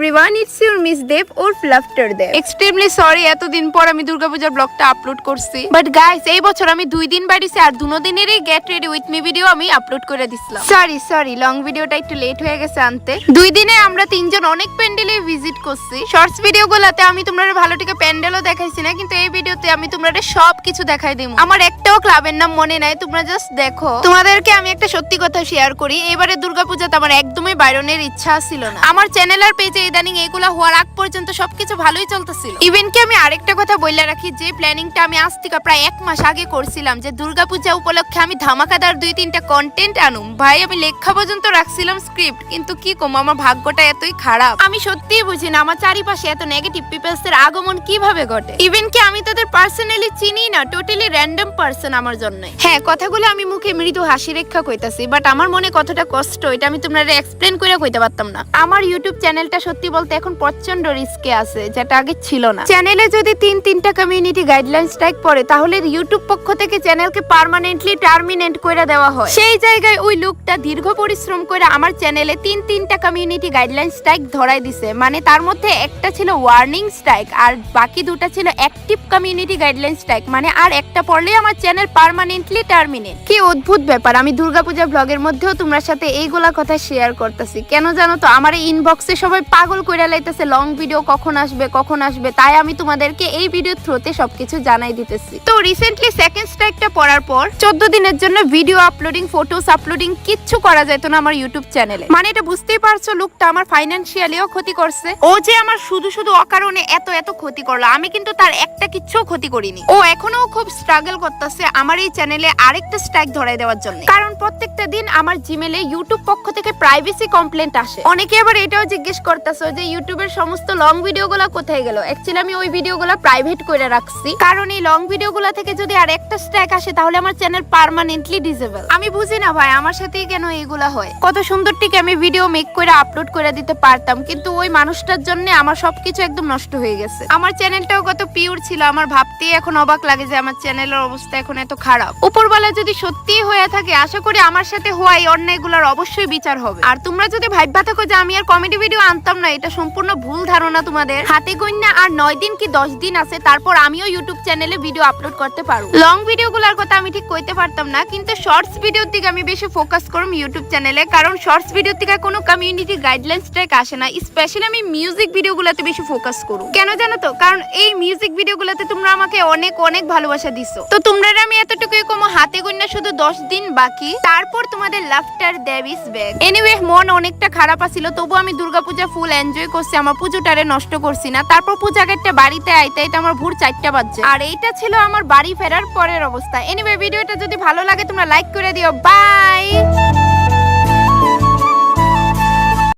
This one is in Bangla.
Everyone it's your miss Dev or laughter Dev extremely sorry এতদিন পর আমি দুর্গাপূজার ব্লগটা আপলোড করছি। বাট গাইস এই বছর আমি দুই দিন বাড়িছি আর দুনো দিনেরই get ready with me video আমি আপলোড করে দিছিলাম। সরি সরি লং ভিডিওটা একটু লেট হয়ে গেছে আনতে। দুই দিনে আমরা তিনজন অনেক প্যান্ডেলে ভিজিট করছি। শর্টস ভিডিও গুলাতে আমি তোমরা ভালো টিকে প্যান্ডেলও দেখাইছি না কিন্তু এই ভিডিওতে আমি তোমরা সব কিছু দেখাই দিব আমার একটাও ক্লাবের নাম মনে নাই তোমরা জাস্ট দেখো। তোমাদেরকে আমি একটা সত্যি কথা শেয়ার করি এবারে দুর্গাপূজাতে আমার একদমই বাইরনের ইচ্ছা ছিল না। আমার চ্যানেল আর পেজে ইদানিং এগুলা হওয়ার আগ পর্যন্ত সবকিছু ভালোই চলতেছিল। ইভেন কি আমি আরেকটা কথা বললে রাখি, যে প্ল্যানিংটা আমি আজ থেকে প্রায় এক মাস আগে করছিলাম, যে দুর্গাপূজা উপলক্ষে আমি ধামাকাদার দুই তিনটা কন্টেন্ট আনুম। ভাই, আমি লেখা পর্যন্ত রাখছিলাম স্ক্রিপ্ট কিন্তু কি কম, আমার ভাগ্যটা এতই খারাপ। আমি সত্যিই বুঝি না, আমার চারিপাশে এত নেগেটিভ পিপলস এর আগমন কীভাবে ঘটে? ইভেন কি আমি তাদের পার্সোনালি চিনি না টোটালি র্যান্ডম পার্সন আমার জন্য। হ্যাঁ কথাগুলো আমি মুখে মৃদু হাসি রেখা কইতাছি বাট আমার মনে কতটা কষ্ট, এটা আমি তোমরা এক্সপ্লেন করে কইতে পারতাম না। আমার ইউটিউব চ্যানেলটা সত্যি বলতে এখন প্রচণ্ড রিস্কে আছে, যেটা আগে ছিল না। চ্যানেলে যদি তিন তিনটা কমিউনিটি গাইডলাইন স্ট্রাইক পড়ে, তাহলে ইউটিউব পক্ষ থেকে চ্যানেলকে পার্মানেন্টলি টার্মিনেট করে দেওয়া হয়। সেই জায়গায় ওই লোকটা দীর্ঘ পরিশ্রম করে আমার চ্যানেলে তিন তিনটা কমিউনিটি গাইডলাইন স্ট্রাইক ধরাই দিছে। মানে তার মধ্যে একটা ছিল ওয়ার্নিং স্ট্রাইক আর বাকি দুটা ছিল অ্যাক্টিভ কমিউনিটি গাইডলাইন স্ট্রাইক মানে আর একটা পড়লেই আমার চ্যানেল পার্মানেন্টলি টার্মিনেট কি অদ্ভুত ব্যাপার, আমি দুর্গাপূজা ব্লগের মধ্যেও তোমরা সাথে এইগুলা কথা শেয়ার করতেছি। কেন জানো তো, আমার ইনবক্সে সবাই পাগল কইরা লাইতেছে লং ভিডিও কখন আসবে কখন আসবে, তাই আমি তোমাদেরকে এই ভিডিও থ্রুতে সবকিছু জানাই দিতেছি। তো রিসেন্টলি সেকেন্ড স্ট্রাইকটা পড়ার পর চোদ্দ দিনের জন্য ভিডিও আপলোডিং ফটোস আপলোডিং কিচ্ছু করা যেত না আমার ইউটিউব চ্যানেলে মানে এটা বুঝতেই পারছ লোকটা আমার ফাইন্যান্সিয়ালিও ক্ষতি করছে। ও যে আমার শুধু শুধু অকারণে এত এত ক্ষতি করল, আমি কিন্তু তার একটা কিচ্ছু ক্ষতি করিনি। ও এখনও খুব স্ট্রাগল করতেছে আমার এই চ্যানেলে আরেকটা স্ট্রাইক ধরাই দেওয়ার জন্য। কারণ প্রত্যেকটা দিন আমার জিমেলে ইউটিউব পক্ষ থেকে প্রাইভেসি কমপ্লেন্ট আসে। অনেকে আবার এটাও জিজ্ঞেস করতেছো যে ইউটিউবের সমস্ত লং ভিডিও ভিডিওগুলো কোথায় গেল? অ্যাকচুয়ালি আমি ওই ভিডিও ভিডিওগুলো প্রাইভেট করে রাখছি। কারণ এই লং ভিডিও ভিডিওগুলো থেকে যদি আর একটা স্ট্রাইক আসে, তাহলে আমার চ্যানেল পার্মানেন্টলি ডিসেবল আমি বুঝি না ভাই, আমার সাথেই কেন এইগুলা হয়? কত সুন্দর টিকে আমি ভিডিও মেক করে আপলোড করে দিতে পারতাম, কিন্তু ওই মানুষটার জন্য আমার সবকিছু একদম নষ্ট হয়ে গেছে। আমার চ্যানেলটাও কত পিওর ছিল, আমার ভাবতেই এখন অবাক লাগে যে আমার চ্যানেলের অবস্থা এখন এত খারাপ। উপরবেলা যদি সত্যিই হয়ে থাকে, আশা করি আমার সাথে হওয়া এই অন্যায়গুলোর অবশ্যই বিচার হবে। আর তোমরা যদি ভাববা থাকো যে আমি আর কমেডি ভিডিও আনতাম না, এটা সম্পূর্ণ ভুল ধারণা তোমাদের। হাতে গণ্যা আর নয় দিন কি দশ দিন আছে, তারপর আমিও ইউটিউব চ্যানেলে ভিডিও আপলোড করতে পারব। লং ভিডিওগুলোর কথা আমি ঠিক কইতে পারতাম না, কিন্তু শর্টস ভিডিওর দিকে আমি বেশি ফোকাস করব ইউটিউব চ্যানেলে কারণ শর্টস ভিডিও থেকে কোনো কমিউনিটি গাইডলাইন্স ট্র্যাক আসে না স্পেশালি আমি মিউজিক ভিডিওগুলোতে বেশি ফোকাস করব কেন জানো তো? কারণ এই মিউজিক ভিডিওগুলোতে তোমরা আমাকে অনেক অনেক ভালোবাসা দিছো। তো তোমরা আমি এতটুকুই কম, হাতে গণ্যা শুধু দশ দিন বাকি, তারপর তোমাদের লাফটার দেব ইস ব্যাক এনিওয়ে মন অনেকটা খারাপ আছিল তবু আমি দুর্গাপূজা ফুল এনজয় করছি, আমার পুজোটারে নষ্ট করছি না। তারপর পূজা বাড়িতে আইতে এটা আমার ভোর চারটা বাজছে। আর এইটা ছিল আমার বাড়ি ফেরার পরের অবস্থা এনিওয়ে ভিডিওটা যদি ভালো লাগে তোমরা লাইক করে দিও। বাই